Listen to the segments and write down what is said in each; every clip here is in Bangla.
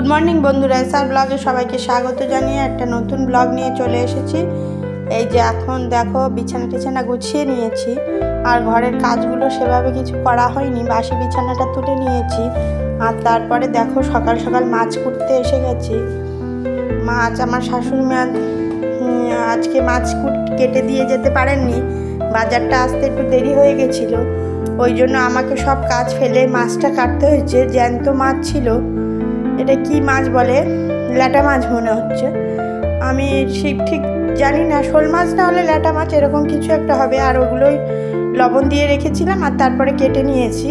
গুড মর্নিং বন্ধুরা। এসআর ব্লগে সবাইকে স্বাগত জানিয়ে একটা নতুন ব্লগ নিয়ে চলে এসেছি। এই যে এখন দেখো, বিছানা টিছানা গুছিয়ে নিয়েছি। আর ঘরের কাজগুলো সেভাবে কিছু করা হয়নি, বাসি বিছানাটা তুলে নিয়েছি। আর তারপরে দেখো, সকাল সকাল মাছ কুটতে এসে গেছি। মাছ আমার শাশুড়ি মা আজকে মাছ কুট, কেটে দিয়ে যেতে পারেননি। বাজারটা আসতে একটু দেরি হয়ে গেছিল। ওই জন্য আমাকে সব কাজ ফেলে মাছটা কাটতে হয়েছে। জ্যান্ত মাছ ছিল। এটা কি মাছ বলে? ল্যাটা মাছ মনে হচ্ছে। আমি ঠিক ঠিক জানি না, শোল মাছ না হলে ল্যাটা মাছ এরকম কিছু একটা হবে। আর ওগুলোই লবণ দিয়ে রেখেছিলাম আর তারপরে কেটে নিয়েছি।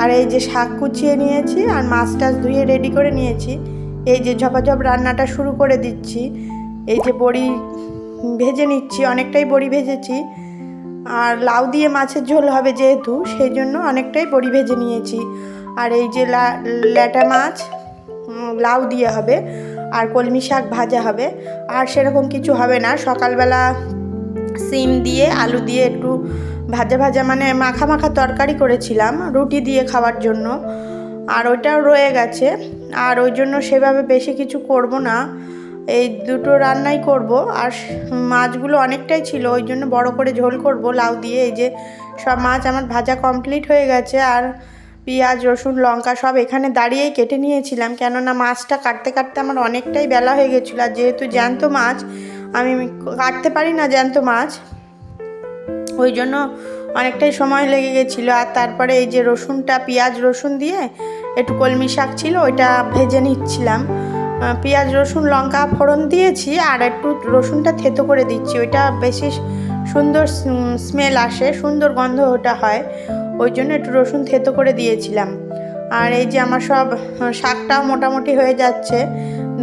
আর এই যে শাক কুচিয়ে নিয়েছি আর মাছ টাছ ধুয়ে রেডি করে নিয়েছি। এই যে ঝপাঝপ রান্নাটা শুরু করে দিচ্ছি। এই যে বড়ি ভেজে নিচ্ছি, অনেকটাই বড়ি ভেজেছি। আর লাউ দিয়ে মাছের ঝোল হবে যেহেতু, সেই জন্য অনেকটাই বড়ি ভেজে নিয়েছি। আর এই যে ল্যাটা মাছ লাউ দিয়ে হবে, আর কলমি শাক ভাজা হবে, আর সেরকম কিছু হবে না। সকালবেলা সিম দিয়ে, আলু দিয়ে একটু ভাজা ভাজা মানে মাখা মাখা তরকারি করেছিলাম, রুটি দিয়ে খাওয়ার জন্য। আর ওইটাও রয়ে গেছে। আর ওই জন্য সেভাবে বেশি কিছু করব না। এই দুটো রান্নাই করব। আর মাছগুলো অনেকটাই ছিল, ওই জন্য বড় করে ঝোল করব লাউ দিয়ে। এই যে সব মাছ আমার ভাজা কমপ্লিট হয়ে গেছে। আর পেঁয়াজ, রসুন, লঙ্কা সব এখানে দাঁড়িয়েই কেটে নিয়েছিলাম। কেননা মাছটা কাটতে কাটতে আমার অনেকটাই বেলা হয়ে গেছিল। আর যেহেতু জ্যান্ত মাছ, আমি কাটতে পারি না জ্যান্ত মাছ, ওই জন্য অনেকটাই সময় লেগে গেছিল। আর তারপরে এই যে রসুনটা, পেঁয়াজ, রসুন দিয়ে একটু কলমি শাক ছিল, ওইটা ভেজে নিচ্ছিলাম। পেঁয়াজ, রসুন, লঙ্কা ফোড়ন দিয়েছি আর একটু রসুনটা থেতো করে দিচ্ছি। ওইটা বেশি সুন্দর স্মেল আসে, সুন্দর গন্ধ ওটা হয়। ওই জন্য একটু রসুন থেতো করে দিয়েছিলাম। আর এই যে আমার সব শাকটাও মোটামুটি হয়ে যাচ্ছে,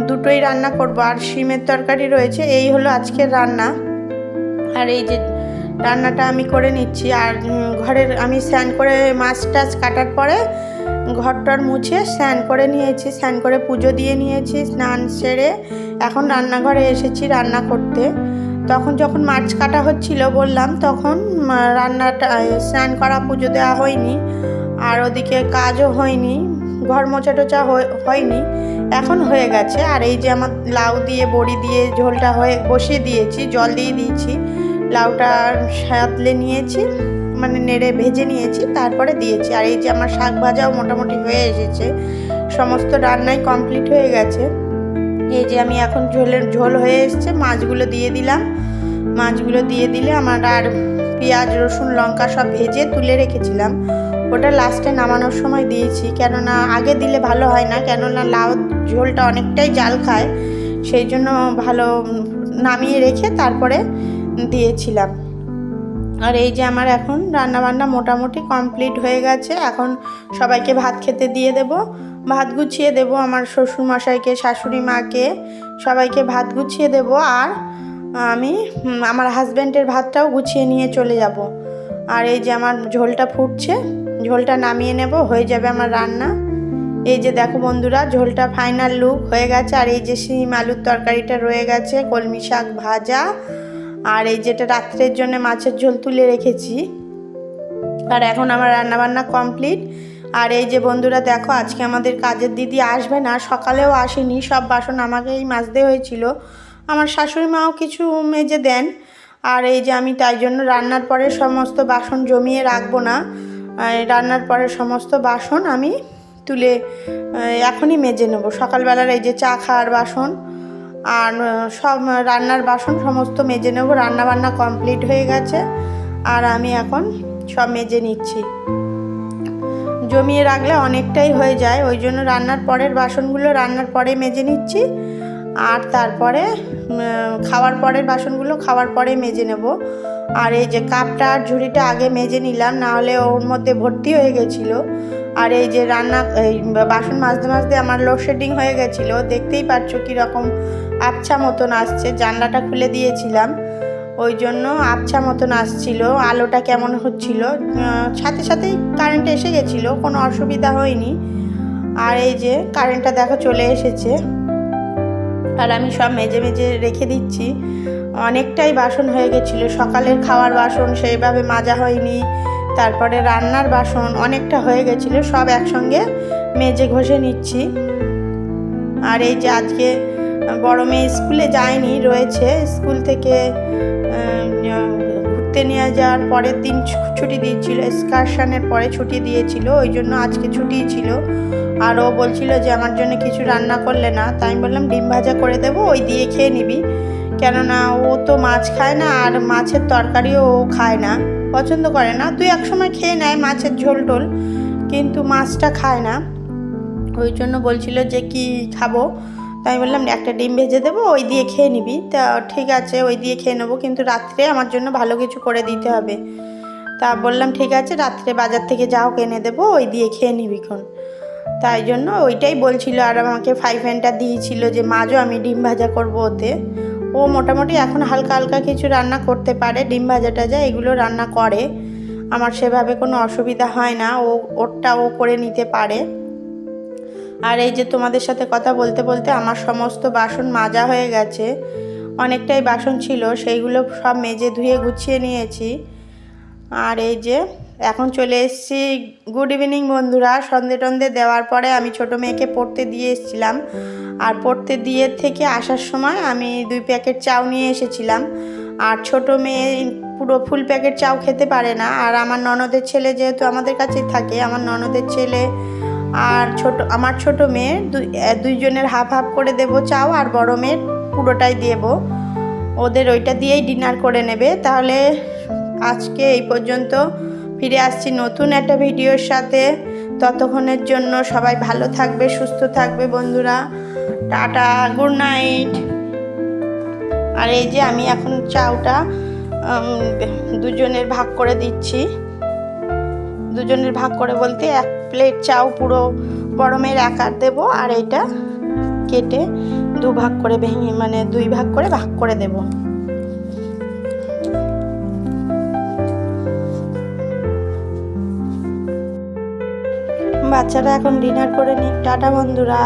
দুটোই রান্না করব। আর শিমের তরকারি রয়েছে, এই হলো আজকের রান্না। আর এই যে রান্নাটা আমি করে নিচ্ছি। আর ঘরের আমি স্নান করে মাছ টাছ কাটার পরে ঘরটর মুছে স্নান করে নিয়েছি, স্নান করে পুজো দিয়ে নিয়েছি, স্নান সেরে এখন রান্নাঘরে এসেছি রান্না করতে। তখন যখন মাছ কাটা হচ্ছিল বললাম, তখন রান্নাটা স্নান করা পুজো দেওয়া হয়নি, আর ওদিকে কাজও হয়নি, ঘর মোছা টোচা হয়নি, এখন হয়ে গেছে। আর এই যে আমার লাউ দিয়ে, বড়ি দিয়ে ঝোলটা হয়ে, বসিয়ে দিয়েছি, জল দিয়ে দিয়েছি, লাউটা সাঁতলে নিয়েছি মানে নেড়ে ভেজে নিয়েছি, তারপরে দিয়েছি। আর এই যে আমার শাক ভাজাও মোটামুটি হয়ে এসেছে, সমস্ত রান্নাই কমপ্লিট হয়ে গেছে। এই যে আমি এখন ঝোলের ঝোল হয়ে এসছে, মাছগুলো দিয়ে দিলাম। মাছগুলো দিয়ে দিলে আমার আর পেঁয়াজ, রসুন, লঙ্কা সব ভেজে তুলে রেখেছিলাম। ওটা লাস্টে নামানোর সময় দিয়েছি, কেননা আগে দিলে ভালো হয় না, কেননা লাউ ঝোলটা অনেকটাই জাল খায়, সেই জন্য ভালো নামিয়ে রেখে তারপরে দিয়েছিলাম। আর এই যে আমার এখন রান্নাবান্না মোটামুটি কমপ্লিট হয়ে গেছে, এখন সবাইকে ভাত খেতে দিয়ে দেব। ভাত গুছিয়ে দেব আমার শ্বশুর মশাইকে শাশুড়ি মাকে সবাইকে ভাত গুছিয়ে দেব আর আমি আমার হাজব্যান্ডের ভাতটাও গুছিয়ে নিয়ে চলে যাব। আর এই যে আমার ঝোলটা ফুটছে, ঝোলটা নামিয়ে নেব, হয়ে যাবে আমার রান্না। এই যে দেখো বন্ধুরা, ঝোলটা ফাইনাল লুক হয়ে গেছে। আর এই যে শিম আলুর তরকারিটা রয়ে গেছে, কলমি শাক ভাজা। আর এই যেটা রাত্রের জন্য মাছের ঝোল তুলে রেখেছি। আর এখন আমার রান্নাবান্না কমপ্লিট। আর এই যে বন্ধুরা, দেখো, আজকে আমাদের কাজের দিদি আসবে না, সকালেও আসেনি, সব বাসন আমাকেই মাজতে হয়েছিল। আমার শাশুড়ি মাও কিছু মেজে দেন, আর এই যে আমি তাই জন্য রান্নার পরে সমস্ত বাসন জমিয়ে রাখব না। রান্নার পরে সমস্ত বাসন আমি তুলে এখনই মেজে নেব। সকালবেলার এই যে চা খাওয়ার বাসন, আর সব রান্নার বাসন সমস্ত মেজে নেব। রান্না বান্না কমপ্লিট হয়ে গেছে, আর আমি এখন সব মেজে নিচ্ছি। জমিয়ে রাখলে অনেকটাই হয়ে যায়। ওই জন্য রান্নার পরের বাসনগুলো রান্নার পরে মেজে নিচ্ছি। আর তারপরে খাওয়ার পরের বাসনগুলো খাওয়ার পরে মেজে নেব। আর এই যে কাপটা আর ঝুড়িটা আগে মেজে নিলাম, না হলে ওর মধ্যে ভর্তি হয়ে গেছিল। আর এই যে রান্না, এই বাসন মাজতে মাজতে আমার লোডশেডিং হয়ে গেছিল। দেখতেই পাচ্ছ কীরকম আবছা মতন আসছে। জানলাটা খুলে দিয়েছিলাম। ওই জন্য আবছা মতন আসছিল, আলোটা কেমন হচ্ছিল। সাথে সাথেই কারেন্ট এসে গেছিল, কোনো অসুবিধা হয়নি। আর এই যে কারেন্টটা দেখো চলে এসেছে। আর আমি সব মেজে মেজে রেখে দিচ্ছি। অনেকটাই বাসন হয়ে গেছিল, সকালের খাওয়ার বাসন সেইভাবে মাজা হয়নি, তারপরে রান্নার বাসন অনেকটা হয়ে গেছিল, সব একসঙ্গে মেজে ঘষে নিচ্ছি। আর এই যে আজকে বড় মেয়ে স্কুলে যায়নি, রয়েছে। স্কুল থেকে ঘুরতে নিয়ে যাওয়ার পরের দিন ছুটি দিয়েছিল এক্সকারশনের পরে ছুটি দিয়েছিল, ওই জন্য আজকে ছুটি ছিল। আর ও বলছিল যে, আমার জন্য কিছু রান্না করলে না। তাই আমি বললাম, ডিম ভাজা করে দেবো, ওই দিয়ে খেয়ে নিবি। কেননা ও তো মাছ খায় না, আর মাছের তরকারিও ও খায় না, পছন্দ করে না। তুই একসময় খেয়ে নেয় মাছের ঝোল টোল, কিন্তু মাছটা খায় না। ওই জন্য বলছিল যে, কি খাব? তাই বললাম একটা ডিম ভেজে দেবো, ওই দিয়ে খেয়ে নিবি। তা ঠিক আছে, ওই দিয়ে খেয়ে নেব, কিন্তু রাত্রে আমার জন্য ভালো কিছু করে দিতে হবে। তা বললাম, ঠিক আছে, রাত্রে বাজার থেকে যাও কিনে দেবো, ওই দিয়ে খেয়ে নিবি খন তাই জন্য ওইটাই বলছিল, আর আমাকে ফাইভ হ্যান্ডটা দিয়েছিল যে মাঝও আমি ডিম ভাজা করব ওতে। ও মোটামুটি এখন হালকা হালকা কিছু রান্না করতে পারে, ডিম ভাজা টাজা এগুলো রান্না করে। আমার সেভাবে কোনো অসুবিধা হয় না, ও, ওরটা ও করে নিতে পারে। আর এই যে তোমাদের সাথে কথা বলতে বলতে আমার সমস্ত বাসন মাজা হয়ে গেছে। অনেকটাই বাসন ছিল, সেইগুলো সব মেজে ধুয়ে গুছিয়ে নিয়েছি। আর এই যে এখন চলে এসেছি। গুড ইভিনিং বন্ধুরা, সন্ধে টন্ধে দেওয়ার পরে আমি ছোট মেয়েকে পড়তে দিয়ে এসেছিলাম। আর পড়তে দিয়ে থেকে আসার সময় আমি দুই প্যাকেট চাউ নিয়ে এসেছিলাম। আর ছোট মেয়ে পুরো ফুল প্যাকেট চাউ খেতে পারে না। আর আমার ননদের ছেলে যেহেতু আমাদের কাছেই থাকে, আমার ননদের ছেলে আর ছোট, আমার ছোট মেয়ে, দুই দুইজনের হাফ হাফ করে দেবো চাও আর বড় মেয়ের পুরোটাই দেবো। ওদের ওইটা দিয়েই ডিনার করে নেবে। তাহলে আজকে এই পর্যন্ত ফিরে আসছি নতুন একটা ভিডিওর সাথে। ততক্ষণের জন্য সবাই ভালো থাকবে, সুস্থ থাকবে বন্ধুরা। Tata, good night. আর এই যে আমি এখন চাউটা দুজনের ভাগ করে দিচ্ছি। দুজনের ভাগ করে বলতে এক প্লেট চাউ পুরো গরমের আকার দেবো আর এটা কেটে দু ভাগ করে ভেঙে মানে দুই ভাগ করে ভাগ করে দেব। বাচ্চারা এখন ডিনার করে নিক। টাটা বন্ধুরা।